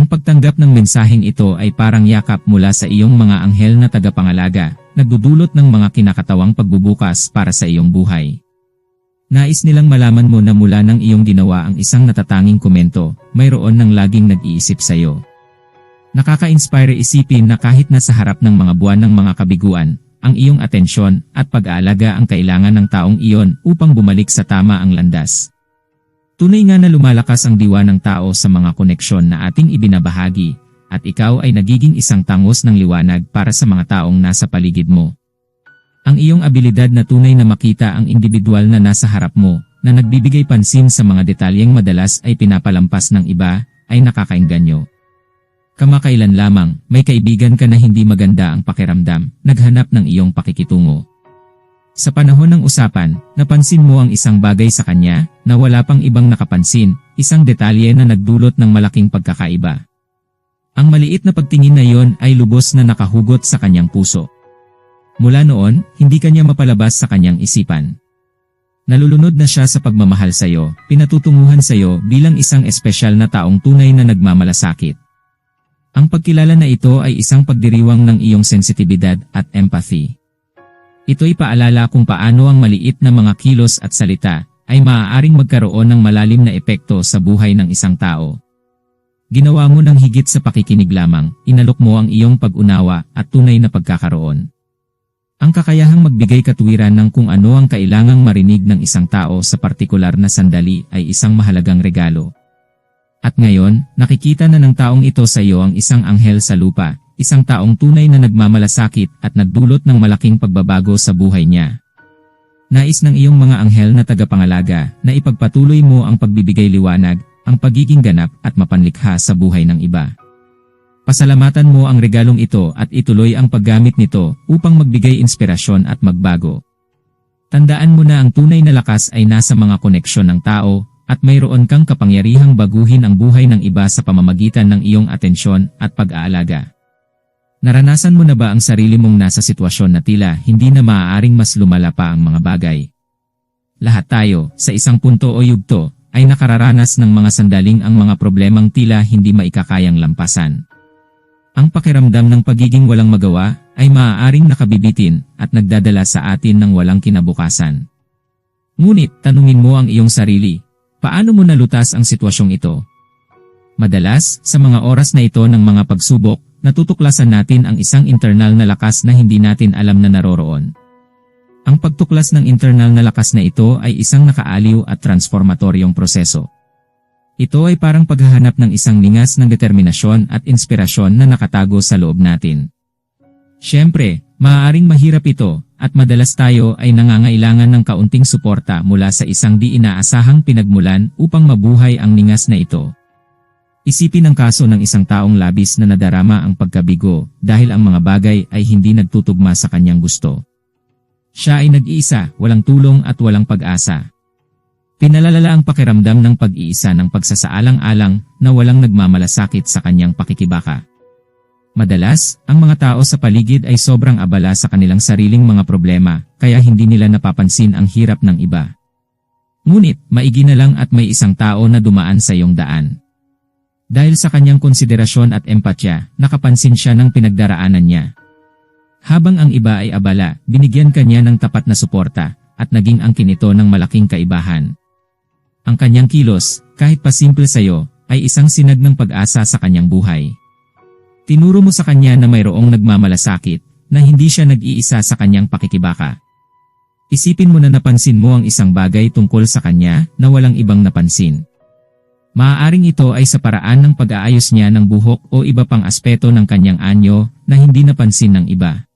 Ang pagtanggap ng mensaheng ito ay parang yakap mula sa iyong mga anghel na tagapangalaga, nagdudulot ng mga kinakatawang pagbubukas para sa iyong buhay. Nais nilang malaman mo na mula ng iyong ginawa ang isang natatanging komento, mayroon ng laging nag-iisip sa iyo. Nakaka-inspire isipin na kahit nasa harap ng mga buwan ng mga kabiguan, ang iyong atensyon at pag-aalaga ang kailangan ng taong iyon upang bumalik sa tama ang landas. Tunay nga na lumalakas ang diwa ng tao sa mga koneksyon na ating ibinabahagi, at ikaw ay nagiging isang tangos ng liwanag para sa mga taong nasa paligid mo. Ang iyong abilidad na tunay na makita ang individual na nasa harap mo, na nagbibigay pansin sa mga detalyeng madalas ay pinapalampas ng iba, ay nakakainganyo. Kamakailan lamang, may kaibigan ka na hindi maganda ang pakiramdam, naghanap ng iyong pakikitungo. Sa panahon ng usapan, napansin mo ang isang bagay sa kanya na wala pang ibang nakapansin, isang detalye na nagdulot ng malaking pagkakaiba. Ang maliit na pagtingin na iyon ay lubos na nakahugot sa kanyang puso. Mula noon, hindi kanya mapalabas sa kanyang isipan. Nalulunod na siya sa pagmamahal sa iyo, pinatutunguhan sa iyo bilang isang espesyal na taong tunay na nagmamalasakit. Ang pagkilala na ito ay isang pagdiriwang ng iyong sensitibidad at empathy. Ito'y paalala kung paano ang maliit na mga kilos at salita ay maaaring magkaroon ng malalim na epekto sa buhay ng isang tao. Ginawa mo ng higit sa pakikinig lamang, inalok mo ang iyong pag-unawa at tunay na pagkakaroon. Ang kakayahang magbigay katwiran ng kung ano ang kailangang marinig ng isang tao sa partikular na sandali ay isang mahalagang regalo. At ngayon, nakikita na ng taong ito sa iyo ang isang anghel sa lupa, isang taong tunay na nagmamalasakit at nagdulot ng malaking pagbabago sa buhay niya. Nais ng iyong mga anghel na tagapangalaga na ipagpatuloy mo ang pagbibigay liwanag, ang pagiging ganap at mapanlikha sa buhay ng iba. Pasalamatan mo ang regalong ito at ituloy ang paggamit nito upang magbigay inspirasyon at magbago. Tandaan mo na ang tunay na lakas ay nasa mga koneksyon ng tao at mayroon kang kapangyarihang baguhin ang buhay ng iba sa pamamagitan ng iyong atensyon at pag-aalaga. Naranasan mo na ba ang sarili mong nasa sitwasyon na tila hindi na maaaring mas lumala pa ang mga bagay? Lahat tayo, sa isang punto o yugto, ay nakararanas ng mga sandaling ang mga problemang tila hindi maikakayang lampasan. Ang pakiramdam ng pagiging walang magawa ay maaaring nakabibitin at nagdadala sa atin ng walang kinabukasan. Ngunit tanungin mo ang iyong sarili, paano mo nalutas ang sitwasyong ito? Madalas, sa mga oras na ito ng mga pagsubok, natutuklasan natin ang isang internal na lakas na hindi natin alam na naroroon. Ang pagtuklas ng internal na lakas na ito ay isang nakaaliw at transformatoryong proseso. Ito ay parang paghahanap ng isang lingas ng determinasyon at inspirasyon na nakatago sa loob natin. Siyempre, maaaring mahirap ito, at madalas tayo ay nangangailangan ng kaunting suporta mula sa isang di inaasahang pinagmulan upang mabuhay ang lingas na ito. Isipin ang kaso ng isang taong labis na nadarama ang pagkabigo dahil ang mga bagay ay hindi nagtutugma sa kanyang gusto. Siya ay nag-iisa, walang tulong at walang pag-asa. Pinalalala ang pakiramdam ng pag-iisa ng pagsasaalang-alang na walang nagmamalasakit sa kanyang pakikibaka. Madalas, ang mga tao sa paligid ay sobrang abala sa kanilang sariling mga problema kaya hindi nila napapansin ang hirap ng iba. Ngunit, maigi na lang at may isang tao na dumaan sa iyong daan. Dahil sa kanyang konsiderasyon at empatya, nakapansin siya ng pinagdaraanan niya. Habang ang iba ay abala, binigyan kanya ng tapat na suporta, at naging angkin ito ng malaking kaibahan. Ang kanyang kilos, kahit pa simple sa iyo, ay isang sinag ng pag-asa sa kanyang buhay. Tinuro mo sa kanya na mayroong nagmamalasakit, na hindi siya nag-iisa sa kanyang pakikibaka. Isipin mo na napansin mo ang isang bagay tungkol sa kanya na walang ibang napansin. Maaaring ito ay sa paraan ng pag-aayos niya ng buhok o iba pang aspeto ng kanyang anyo na hindi napansin ng iba.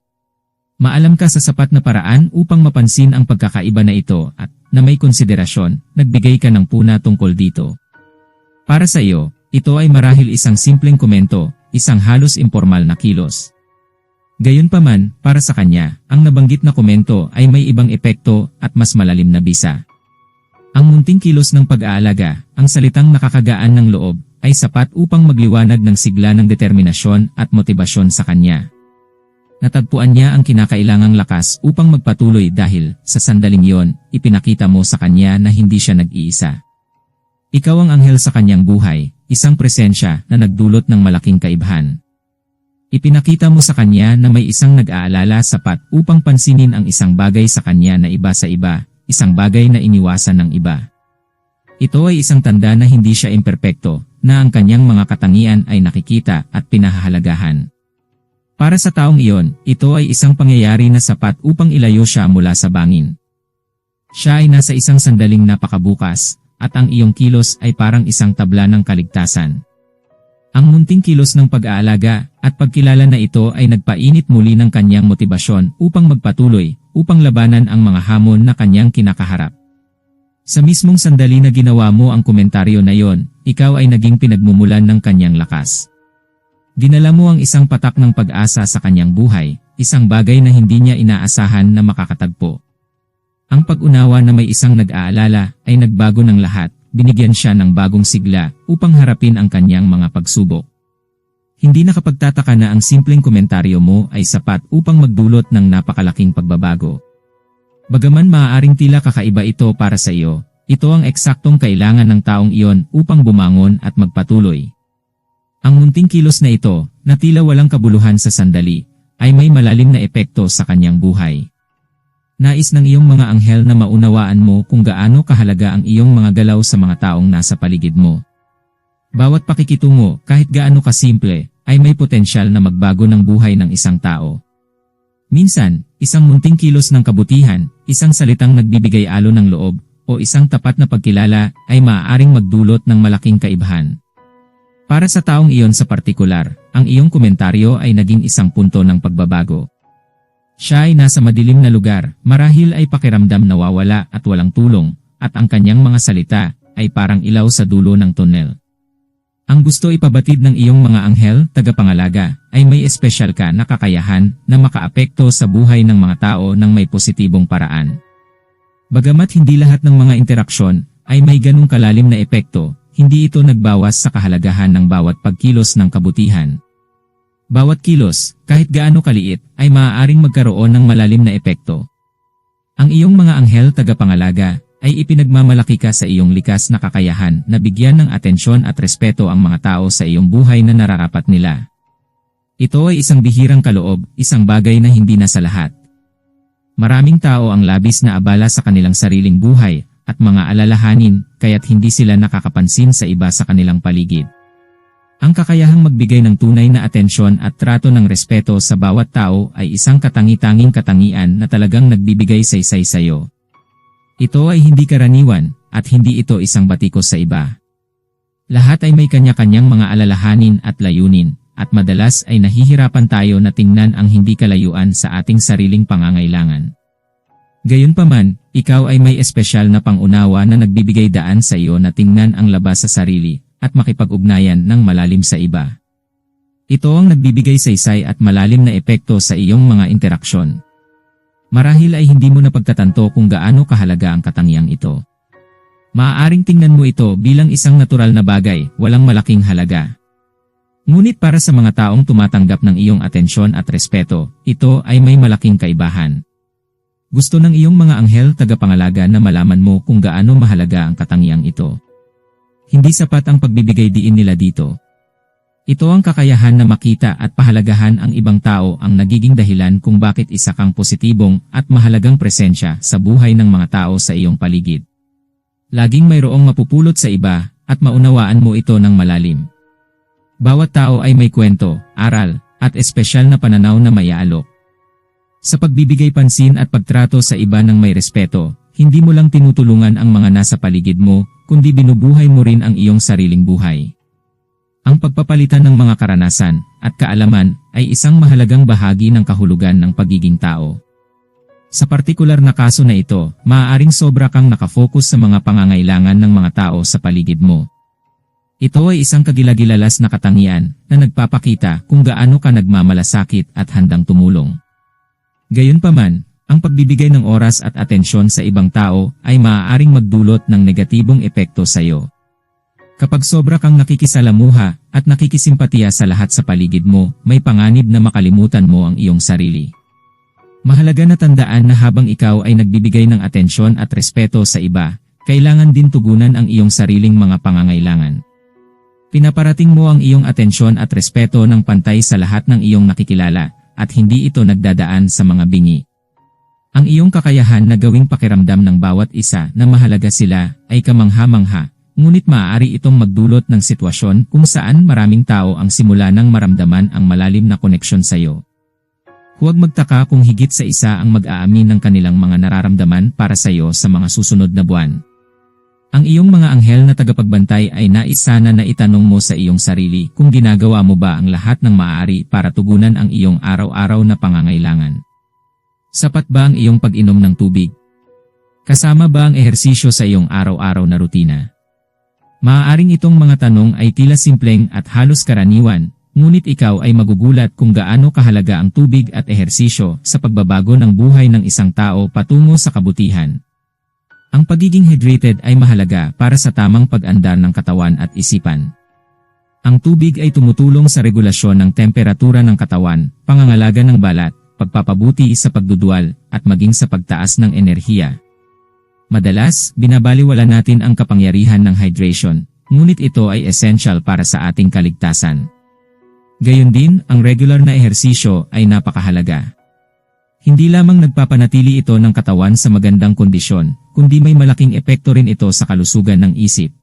Maalam ka sa sapat na paraan upang mapansin ang pagkakaiba na ito at na may konsiderasyon, nagbigay ka ng puna tungkol dito. Para sa iyo, ito ay marahil isang simpleng komento, isang halos informal na kilos. Gayunpaman, para sa kanya, ang nabanggit na komento ay may ibang epekto at mas malalim na bisa. Ang munting kilos ng pag-aalaga, ang salitang nakakagaan ng loob, ay sapat upang magliwanag ng sigla ng determinasyon at motibasyon sa kanya. Natagpuan niya ang kinakailangang lakas upang magpatuloy dahil, sa sandaling yon, ipinakita mo sa kanya na hindi siya nag-iisa. Ikaw ang anghel sa kanyang buhay, isang presensya na nagdulot ng malaking kaibahan. Ipinakita mo sa kanya na may isang nag-aalala sapat upang pansinin ang isang bagay sa kanya na iba sa iba, isang bagay na iniwasan ng iba. Ito ay isang tanda na hindi siya imperpekto, na ang kanyang mga katangian ay nakikita at pinahahalagahan. Para sa taong iyon, ito ay isang pangyayari na sapat upang ilayo siya mula sa bangin. Siya ay nasa isang sandaling napakabukas, at ang iyong kilos ay parang isang tabla ng kaligtasan. Ang munting kilos ng pag-aalaga at pagkilala na ito ay nagpainit muli ng kanyang motibasyon upang magpatuloy, upang labanan ang mga hamon na kanyang kinakaharap. Sa mismong sandali na ginawa mo ang komentaryo na yon, ikaw ay naging pinagmumulan ng kanyang lakas. Dinala mo ang isang patak ng pag-asa sa kanyang buhay, isang bagay na hindi niya inaasahan na makakatagpo. Ang pag-unawa na may isang nag-aalala ay nagbago ng lahat, binigyan siya ng bagong sigla upang harapin ang kanyang mga pagsubok. Hindi nakapagtataka na ang simpleng komentaryo mo ay sapat upang magdulot ng napakalaking pagbabago. Bagaman maaaring tila kakaiba ito para sa iyo, ito ang eksaktong kailangan ng taong iyon upang bumangon at magpatuloy. Ang munting kilos na ito, na tila walang kabuluhan sa sandali, ay may malalim na epekto sa kanyang buhay. Nais ng iyong mga anghel na maunawaan mo kung gaano kahalaga ang iyong mga galaw sa mga taong nasa paligid mo. Bawat pakikitungo, kahit gaano kasimple, ay may potensyal na magbago ng buhay ng isang tao. Minsan, isang munting kilos ng kabutihan, isang salitang nagbibigay alo ng loob, o isang tapat na pagkilala ay maaaring magdulot ng malaking kaibahan. Para sa taong iyon sa partikular, ang iyong komentaryo ay naging isang punto ng pagbabago. Siya ay nasa madilim na lugar, marahil ay pakiramdam nawawala at walang tulong, at ang kanyang mga salita ay parang ilaw sa dulo ng tunnel. Ang gusto ipabatid ng iyong mga anghel, tagapangalaga, ay may espesyal ka na kakayahan na makaapekto sa buhay ng mga tao ng may positibong paraan. Bagamat hindi lahat ng mga interaksyon ay may ganong kalalim na epekto, hindi ito nagbawas sa kahalagahan ng bawat pagkilos ng kabutihan. Bawat kilos, kahit gaano kaliit, ay maaaring magkaroon ng malalim na epekto. Ang iyong mga anghel tagapangalaga ay ipinagmamalaki ka sa iyong likas na kakayahan na bigyan ng atensyon at respeto ang mga tao sa iyong buhay na nararapat nila. Ito ay isang bihirang kaloob, isang bagay na hindi na sa lahat. Maraming tao ang labis na abala sa kanilang sariling buhay at mga alalahanin kaya't hindi sila nakakapansin sa iba sa kanilang paligid. Ang kakayahang magbigay ng tunay na atensyon at trato ng respeto sa bawat tao ay isang katangi-tanging katangian na talagang nagbibigay saysay sa iyo. Ito ay hindi karaniwan, at hindi ito isang batikos sa iba. Lahat ay may kanya-kanyang mga alalahanin at layunin, at madalas ay nahihirapan tayo na tingnan ang hindi kalayuan sa ating sariling pangangailangan. Gayunpaman, ikaw ay may espesyal na pangunawa na nagbibigay daan sa iyo na tingnan ang labas sa sarili, at makipag-ugnayan ng malalim sa iba. Ito ang nagbibigay saysay at malalim na epekto sa iyong mga interaksyon. Marahil ay hindi mo napagtatanto kung gaano kahalaga ang katangiang ito. Maaaring tingnan mo ito bilang isang natural na bagay, walang malaking halaga. Ngunit para sa mga taong tumatanggap ng iyong atensyon at respeto, ito ay may malaking kaibahan. Gusto ng iyong mga anghel tagapangalaga na malaman mo kung gaano mahalaga ang katangiang ito. Hindi sapat ang pagbibigay diin nila dito. Ito ang kakayahan na makita at pahalagahan ang ibang tao ang nagiging dahilan kung bakit isa kang positibong at mahalagang presensya sa buhay ng mga tao sa iyong paligid. Laging mayroong mapupulot sa iba at maunawaan mo ito ng malalim. Bawat tao ay may kwento, aral, at espesyal na pananaw na mayaalok. Sa pagbibigay pansin at pagtrato sa iba ng may respeto, hindi mo lang tinutulungan ang mga nasa paligid mo, kundi binubuhay mo rin ang iyong sariling buhay. Ang pagpapalitan ng mga karanasan at kaalaman ay isang mahalagang bahagi ng kahulugan ng pagiging tao. Sa partikular na kaso na ito, maaaring sobra kang nakafocus sa mga pangangailangan ng mga tao sa paligid mo. Ito ay isang kagilagilalas na katangian na nagpapakita kung gaano ka nagmamalasakit at handang tumulong. Gayunpaman, ang pagbibigay ng oras at atensyon sa ibang tao ay maaaring magdulot ng negatibong epekto sa iyo. Kapag sobra kang nakikisalamuha at nakikisimpatiya sa lahat sa paligid mo, may panganib na makalimutan mo ang iyong sarili. Mahalaga na tandaan na habang ikaw ay nagbibigay ng atensyon at respeto sa iba, kailangan din tugunan ang iyong sariling mga pangangailangan. Pinaparating mo ang iyong atensyon at respeto ng pantay sa lahat ng iyong nakikilala, at hindi ito nagdadaan sa mga bingi. Ang iyong kakayahan na gawing pakiramdam ng bawat isa na mahalaga sila ay kamangha-mangha, ngunit maaari itong magdulot ng sitwasyon kung saan maraming tao ang simula ng maramdaman ang malalim na koneksyon sa iyo. Huwag magtaka kung higit sa isa ang mag-aamin ng kanilang mga nararamdaman para sa iyo sa mga susunod na buwan. Ang iyong mga anghel na tagapagbantay ay nais sana na itanong mo sa iyong sarili kung ginagawa mo ba ang lahat ng maaari para tugunan ang iyong araw-araw na pangangailangan. Sapat ba ang iyong pag-inom ng tubig? Kasama ba ang ehersisyo sa iyong araw-araw na rutina? Maaaring itong mga tanong ay tila simpleng at halos karaniwan, ngunit ikaw ay magugulat kung gaano kahalaga ang tubig at ehersisyo sa pagbabago ng buhay ng isang tao patungo sa kabutihan. Ang pagiging hydrated ay mahalaga para sa tamang pag-andar ng katawan at isipan. Ang tubig ay tumutulong sa regulasyon ng temperatura ng katawan, pangangalaga ng balat, pagpapabuti sa pagdudual, at maging sa pagtaas ng enerhiya. Madalas, binabaliwala natin ang kapangyarihan ng hydration, ngunit ito ay essential para sa ating kaligtasan. Gayon din, ang regular na ehersisyo ay napakahalaga. Hindi lamang nagpapanatili ito ng katawan sa magandang kondisyon, kundi may malaking epekto rin ito sa kalusugan ng isip.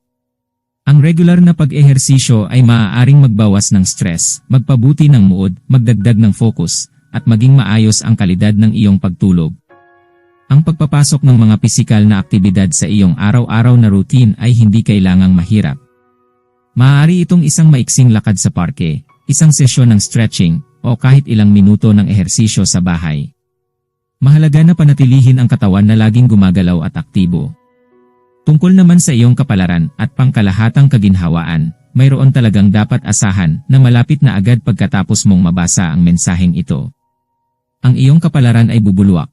Ang regular na pag-ehersisyo ay maaaring magbawas ng stress, magpabuti ng mood, magdagdag ng focus, at maging maayos ang kalidad ng iyong pagtulog. Ang pagpapasok ng mga pisikal na aktibidad sa iyong araw-araw na routine ay hindi kailangang mahirap. Maaari itong isang maiksing lakad sa parke, isang sesyon ng stretching, o kahit ilang minuto ng ehersisyo sa bahay. Mahalaga na panatilihin ang katawan na laging gumagalaw at aktibo. Tungkol naman sa iyong kapalaran at pangkalahatang kaginhawaan, mayroon talagang dapat asahan na malapit na agad pagkatapos mong mabasa ang mensaheng ito. Ang iyong kapalaran ay bubulwak.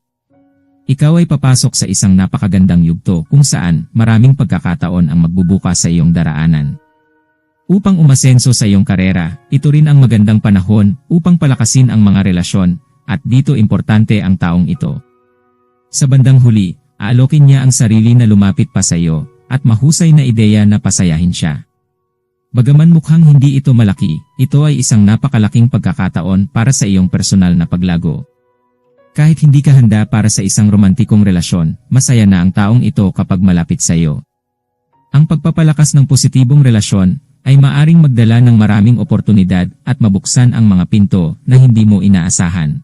Ikaw ay papasok sa isang napakagandang yugto kung saan maraming pagkakataon ang magbubukas sa iyong daraanan. Upang umasenso sa iyong karera, ito rin ang magandang panahon upang palakasin ang mga relasyon at dito importante ang taong ito. Sa bandang huli, aalokin niya ang sarili na lumapit pa sa iyo at mahusay na ideya na pasayahin siya. Bagaman mukhang hindi ito malaki, ito ay isang napakalaking pagkakataon para sa iyong personal na paglago. Kahit hindi ka handa para sa isang romantikong relasyon, masaya na ang taong ito kapag malapit sa iyo. Ang pagpapalakas ng positibong relasyon ay maaring magdala ng maraming oportunidad at mabuksan ang mga pinto na hindi mo inaasahan.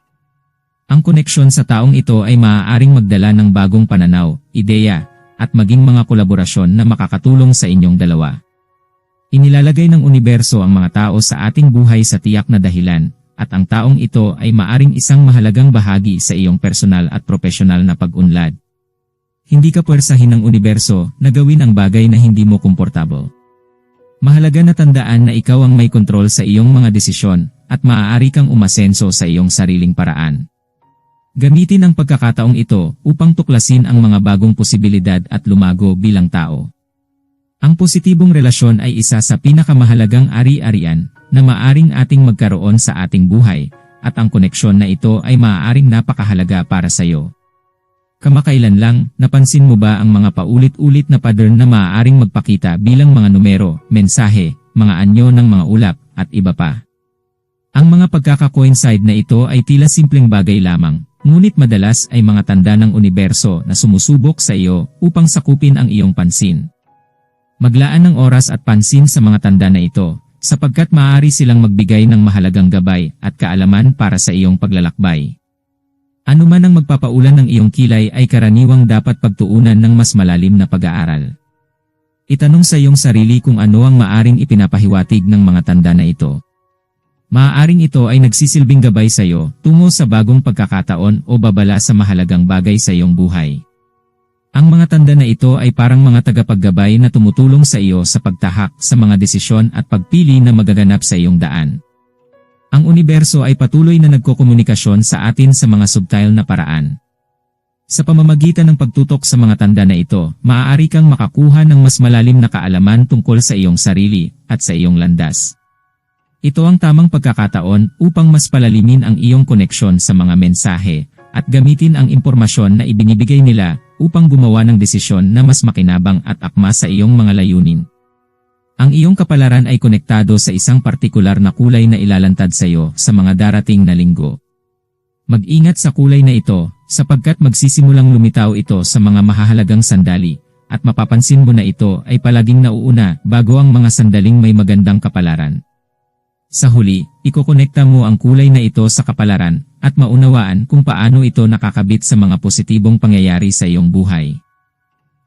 Ang koneksyon sa taong ito ay maaaring magdala ng bagong pananaw, ideya, at maging mga kolaborasyon na makakatulong sa inyong dalawa. Inilalagay ng universo ang mga tao sa ating buhay sa tiyak na dahilan, at ang taong ito ay maaring isang mahalagang bahagi sa iyong personal at profesional na pag-unlad. Hindi ka puwersahin ng universo na gawin ang bagay na hindi mo komportable. Mahalaga na tandaan na ikaw ang may kontrol sa iyong mga desisyon at maaari kang umasenso sa iyong sariling paraan. Gamitin ang pagkakataong ito upang tuklasin ang mga bagong posibilidad at lumago bilang tao. Ang positibong relasyon ay isa sa pinakamahalagang ari-arian na maaring ating magkaroon sa ating buhay at ang koneksyon na ito ay maaaring napakahalaga para sa iyo. Kamakailan lang, napansin mo ba ang mga paulit-ulit na pattern na maaaring magpakita bilang mga numero, mensahe, mga anyo ng mga ulap, at iba pa? Ang mga pagkaka-coincide na ito ay tila simpleng bagay lamang, Ngunit madalas ay mga tanda ng universo na sumusubok sa iyo upang sakupin ang iyong pansin. Maglaan ng oras at pansin sa mga tanda na ito, sapagkat maaari silang magbigay ng mahalagang gabay at kaalaman para sa iyong paglalakbay. Ano man ang magpapaulan ng iyong kilay ay karaniwang dapat pagtuunan ng mas malalim na pag-aaral. Itanong sa iyong sarili kung ano ang maaring ipinapahiwatig ng mga tanda na ito. Maaaring ito ay nagsisilbing gabay sa iyo tungo sa bagong pagkakataon o babala sa mahalagang bagay sa iyong buhay. Ang mga tanda na ito ay parang mga tagapaggabay na tumutulong sa iyo sa pagtahak sa mga desisyon at pagpili na magaganap sa iyong daan. Ang universo ay patuloy na nagkokomunikasyon sa atin sa mga subtile na paraan. Sa pamamagitan ng pagtutok sa mga tanda na ito, maaari kang makakuha ng mas malalim na kaalaman tungkol sa iyong sarili at sa iyong landas. Ito ang tamang pagkakataon upang mas palalimin ang iyong koneksyon sa mga mensahe at gamitin ang impormasyon na ibinibigay nila upang gumawa ng desisyon na mas makinabang at akma sa iyong mga layunin. Ang iyong kapalaran ay konektado sa isang partikular na kulay na ilalantad sa iyo sa mga darating na linggo. Mag-ingat sa kulay na ito, sapagkat magsisimulang lumitaw ito sa mga mahahalagang sandali, at mapapansin mo na ito ay palaging nauuna bago ang mga sandaling may magandang kapalaran. Sa huli, ikokonekta mo ang kulay na ito sa kapalaran, at maunawaan kung paano ito nakakabit sa mga positibong pangyayari sa iyong buhay.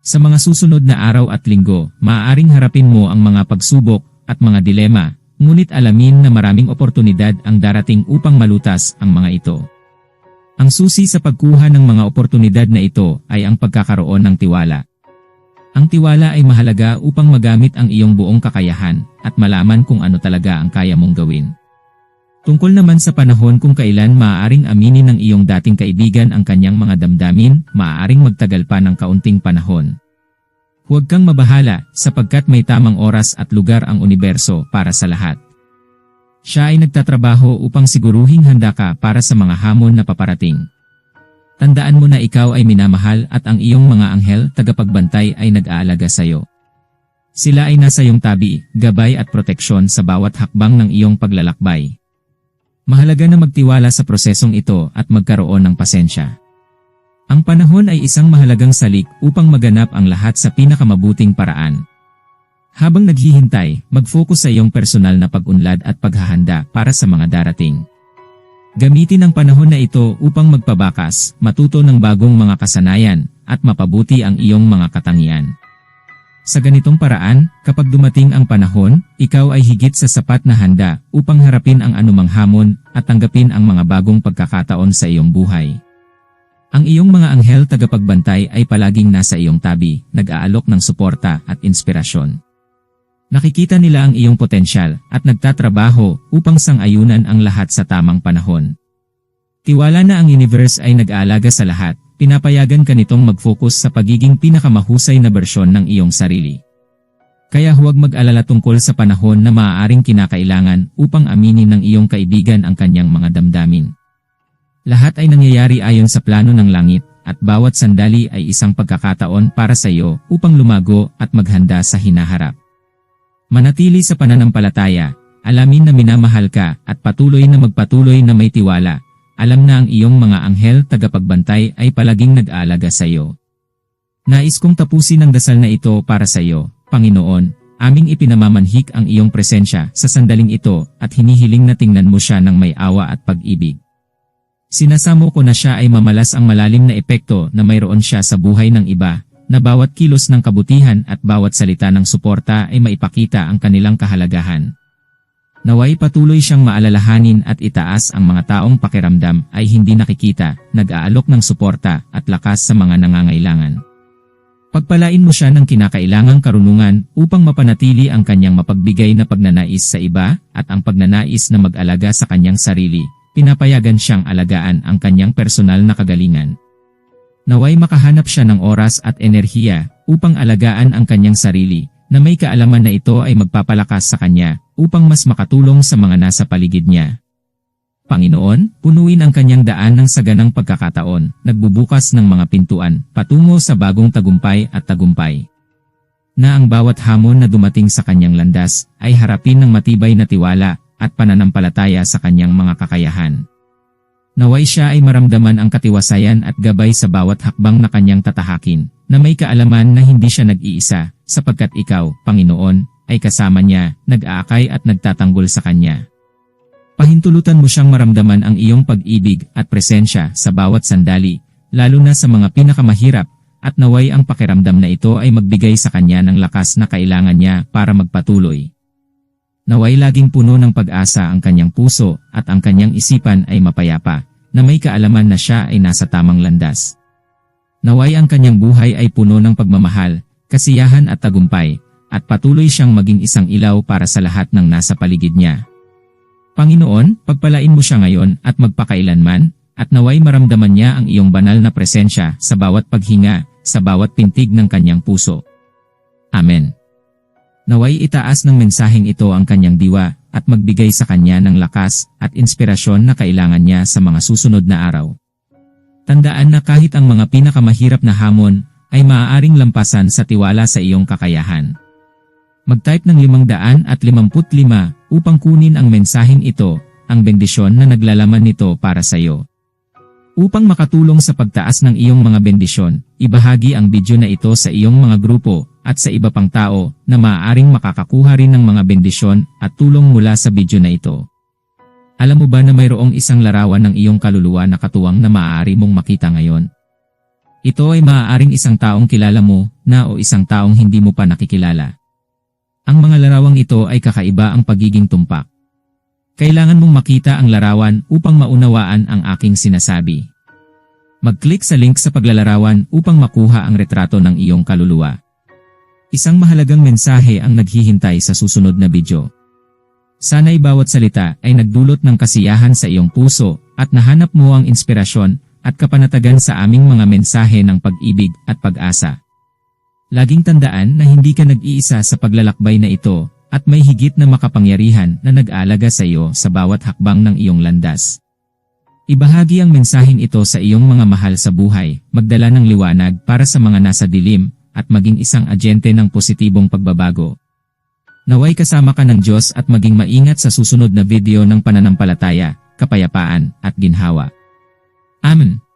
Sa mga susunod na araw at linggo, maaaring harapin mo ang mga pagsubok at mga dilema, ngunit alamin na maraming oportunidad ang darating upang malutas ang mga ito. Ang susi sa pagkuha ng mga oportunidad na ito ay ang pagkakaroon ng tiwala. Ang tiwala ay mahalaga upang magamit ang iyong buong kakayahan at malaman kung ano talaga ang kaya mong gawin. Tungkol naman sa panahon kung kailan maaaring aminin ng iyong dating kaibigan ang kanyang mga damdamin, maaaring magtagal pa ng kaunting panahon. Huwag kang mabahala sapagkat may tamang oras at lugar ang universo para sa lahat. Siya ay nagtatrabaho upang siguruhing handa ka para sa mga hamon na paparating. Tandaan mo na ikaw ay minamahal at ang iyong mga anghel tagapagbantay ay nag-aalaga sa iyo. Sila ay nasa iyong tabi, gabay at proteksyon sa bawat hakbang ng iyong paglalakbay. Mahalaga na magtiwala sa prosesong ito at magkaroon ng pasensya. Ang panahon ay isang mahalagang salik upang maganap ang lahat sa pinakamabuting paraan. Habang naghihintay, mag-focus sa iyong personal na pag-unlad at paghahanda para sa mga darating. Gamitin ang panahon na ito upang magpabakas, matuto ng bagong mga kasanayan, at mapabuti ang iyong mga katangian. Sa ganitong paraan, kapag dumating ang panahon, ikaw ay higit sa sapat na handa upang harapin ang anumang hamon at tanggapin ang mga bagong pagkakataon sa iyong buhay. Ang iyong mga anghel tagapagbantay ay palaging nasa iyong tabi, nag-aalok ng suporta at inspirasyon. Nakikita nila ang iyong potensyal at nagtatrabaho upang sangayunan ang lahat sa tamang panahon. Tiwala na ang universe ay nag-aalaga sa lahat, pinapayagan ka nitong mag-focus sa pagiging pinakamahusay na bersyon ng iyong sarili. Kaya huwag mag-alala tungkol sa panahon na maaaring kinakailangan upang aminin ng iyong kaibigan ang kanyang mga damdamin. Lahat ay nangyayari ayon sa plano ng langit at bawat sandali ay isang pagkakataon para sa iyo upang lumago at maghanda sa hinaharap. Manatili sa pananampalataya, alamin na minamahal ka at patuloy na magpatuloy na may tiwala. Alam na ang iyong mga anghel tagapagbantay ay palaging nag-aalaga sa iyo. Nais kong tapusin ang dasal na ito para sa iyo, Panginoon, aming ipinamamanhik ang iyong presensya sa sandaling ito at hinihiling na tingnan mo siya ng may awa at pag-ibig. Sinasamo ko na siya ay mamalas ang malalim na epekto na mayroon siya sa buhay ng iba na bawat kilos ng kabutihan at bawat salita ng suporta ay maipakita ang kanilang kahalagahan. Naway patuloy siyang maalalahanin at itaas ang mga taong pakiramdam ay hindi nakikita, nag-aalok ng suporta at lakas sa mga nangangailangan. Pagpalain mo siya ng kinakailangang karunungan upang mapanatili ang kanyang mapagbigay na pagnanais sa iba at ang pagnanais na mag-alaga sa kanyang sarili, pinapayagan siyang alagaan ang kanyang personal na kagalingan. Naway makahanap siya ng oras at enerhiya upang alagaan ang kanyang sarili na may kaalaman na ito ay magpapalakas sa kanya upang mas makatulong sa mga nasa paligid niya. Panginoon, punuin ang kanyang daan ng saganang pagkakataon, nagbubukas ng mga pintuan, patungo sa bagong tagumpay at tagumpay. Na ang bawat hamon na dumating sa kanyang landas ay harapin ng matibay na tiwala at pananampalataya sa kanyang mga kakayahan. Naway siya ay maramdaman ang katiwasayan at gabay sa bawat hakbang na kanyang tatahakin, na may kaalaman na hindi siya nag-iisa, sapagkat ikaw, Panginoon, ay kasama niya, nag-aakay at nagtatanggol sa kanya. Pahintulutan mo siyang maramdaman ang iyong pag-ibig at presensya sa bawat sandali, lalo na sa mga pinakamahirap, at naway ang pakiramdam na ito ay magbigay sa kanya ng lakas na kailangan niya para magpatuloy. Naway laging puno ng pag-asa ang kanyang puso at ang kanyang isipan ay mapayapa, na may kaalaman na siya ay nasa tamang landas. Naway ang kanyang buhay ay puno ng pagmamahal, kasiyahan at tagumpay, at patuloy siyang maging isang ilaw para sa lahat ng nasa paligid niya. Panginoon, pagpalain mo siya ngayon at magpakailanman, at naway maramdaman niya ang iyong banal na presensya sa bawat paghinga, sa bawat pintig ng kanyang puso. Amen. Naway itaas ng mensaheng ito ang kanyang diwa at magbigay sa kanya ng lakas at inspirasyon na kailangan niya sa mga susunod na araw. Tandaan na kahit ang mga pinakamahirap na hamon ay maaaring lampasan sa tiwala sa iyong kakayahan. Mag-type ng 555 upang kunin ang mensaheng ito, ang bendisyon na naglalaman nito para sa iyo. Upang makatulong sa pagtaas ng iyong mga bendisyon, ibahagi ang video na ito sa iyong mga grupo at sa iba pang tao na maaaring makakakuha rin ng mga bendisyon at tulong mula sa video na ito. Alam mo ba na mayroong isang larawan ng iyong kaluluwa na katuwang na maaari mong makita ngayon? Ito ay maaaring isang taong kilala mo na o isang taong hindi mo pa nakikilala. Ang mga larawang ito ay kakaiba ang pagiging tumpak. Kailangan mong makita ang larawan upang maunawaan ang aking sinasabi. Mag-click sa link sa paglalarawan upang makuha ang retrato ng iyong kaluluwa. Isang mahalagang mensahe ang naghihintay sa susunod na video. Sana'y bawat salita ay nagdulot ng kasiyahan sa iyong puso at nahanap mo ang inspirasyon at kapanatagan sa aming mga mensahe ng pag-ibig at pag-asa. Laging tandaan na hindi ka nag-iisa sa paglalakbay na ito at may higit na makapangyarihan na nag-aalaga sa iyo sa bawat hakbang ng iyong landas. Ibahagi ang mensaheng ito sa iyong mga mahal sa buhay, magdala ng liwanag para sa mga nasa dilim, at maging isang agyente ng positibong pagbabago. Naway kasama ka ng Diyos at maging maingat sa susunod na video ng pananampalataya, kapayapaan, at ginhawa. Amen.